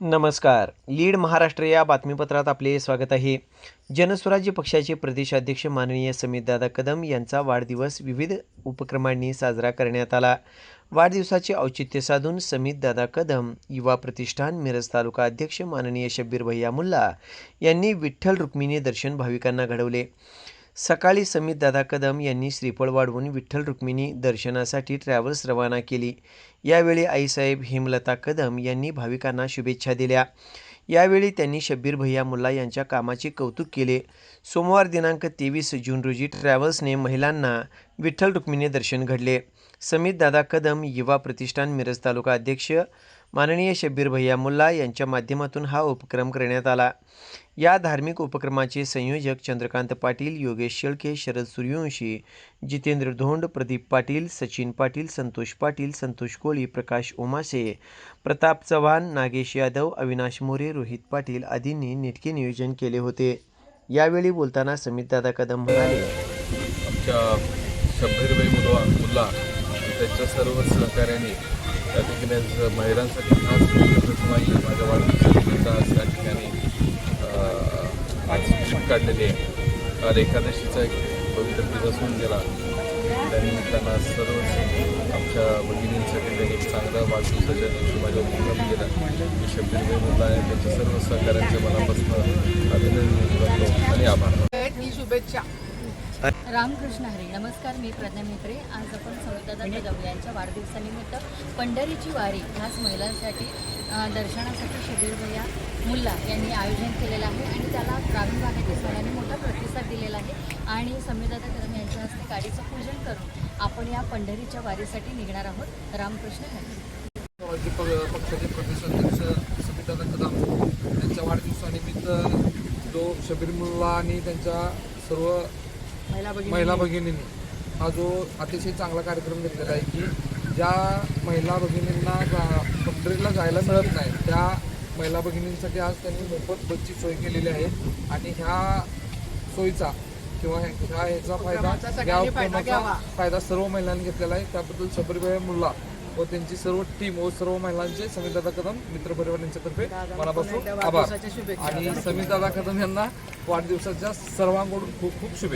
नमस्कार. लीड महाराष्ट्र या बातमीपत्रात आपले स्वागत आहे. जनस्वराज्य पक्षाचे प्रदेशाध्यक्ष माननीय समितदादा कदम यांचा वाढदिवस विविध उपक्रमांनी साजरा करण्यात आला. वाढदिवसाचे औचित्य साधून समितदादा कदम युवा प्रतिष्ठान मिरज तालुका अध्यक्ष माननीय शब्बीर भैया मुल्ला यांनी विठ्ठल रुक्मिणी दर्शन भाविकांना घडवले. सकाळी समितदादा कदम यांनी श्रीफळ वाढवून विठ्ठल रुक्मिणी दर्शनासाठी ट्रॅव्हल्स रवाना केली. यावेळी आईसाहेब हेमलता कदम यांनी भाविकांना शुभेच्छा दिल्या. यावेळी त्यांनी शब्बीर भैया मुल्ला यांच्या कामाचे कौतुक केले. सोमवार दिनांक तेवीस जून रोजी ट्रॅव्हल्सने महिलांना विठ्ठल रुक्मिणी दर्शन घडले. समित दादा कदम युवा प्रतिष्ठान मिरज तालुका अध्यक्ष माननीय शब्बीर भैया मुल्ला यांच्या माध्यमातून हा उपक्रम करण्यात आला. या धार्मिक उपक्रमाचे संयोजक चंद्रकांत पाटील योगेश शेळके शरद सूर्यवंशी जितेंद्र धोंड प्रदीप पाटील सचिन पाटील संतोष पाटील संतोष कोळी प्रकाश ओमासे प्रताप चव्हाण नागेश यादव अविनाश मोरे रोहित पाटील आदींनी नेटके नियोजन केले होते. यावेळी बोलताना समितदादा कदम म्हणाले आमच्या शब्बीरबाई मुला मुल्ला त्यांच्या सर्व सहकार्याने त्या ठिकाणी महिलांसाठी खास माझ्या वाढ काढलेली आहे. काल एकादशीचा एक पवित्र दिवस होऊन गेला. त्यानिमित्तानं आज सर्व आमच्या भगिनींसाठी त्यांनी एक चांगला वाढदिवसाच्या दिवशी माझ्या उपक्रम केला. मी शब्बीरबाई मुल्ला आहे. त्यांच्या सर्व सहकाऱ्यांच्या मनापासून अभिनंदन करतो आणि आभार ही शुभेच्छा. रामकृष्ण हरी नमस्कार मी प्रज्ञा मेत्रे आज आपण समुद्रदादा कदम यांच्या वाढदिवसानिमित्त पंढरीची वारी खास महिलांसाठी दर्शनासाठी शबीर भैया मुल्ला यांनी आयोजन केलेलं आहे आणि त्याला ग्रामीण भागातील सगळ्यांनी मोठा प्रतिसाद दिलेला आहे आणि समीरदादा कदम यांच्या हस्ते गाडीचं पूजन करून आपण या पंढरीच्या वारीसाठी निघणार आहोत. रामकृष्ण हरी. पक्षाचे प्रदेशाध्यक्ष समितादा कदम यांच्या वाढदिवसानिमित्त जो शबीर मुल्ला आणि त्यांच्या सर्व महिला भगिनींनी. हा जो अतिशय चांगला कार्यक्रम घेतलेला आहे की ज्या महिला भगिनींना पंढरीला जायला मिळत नाही त्या महिला भगिनींसाठी आज त्यांनी मोफत बसची सोय केलेली आहे आणि ह्या सोयीचा किंवा ह्या ह्याचा फायदा उपक्रमाचा फायदा सर्व महिलांनी घेतलेला आहे. त्याबद्दल शबरीबाई मुल्ला व त्यांची सर्व टीम व सर्व महिलांचे समितदादा कदम मित्र परिवार यांच्यातर्फे मनापासून आभार. आणि समितदादा कदम यांना वाढदिवसाच्या सर्वांकडून खूप खूप शुभेच्छा.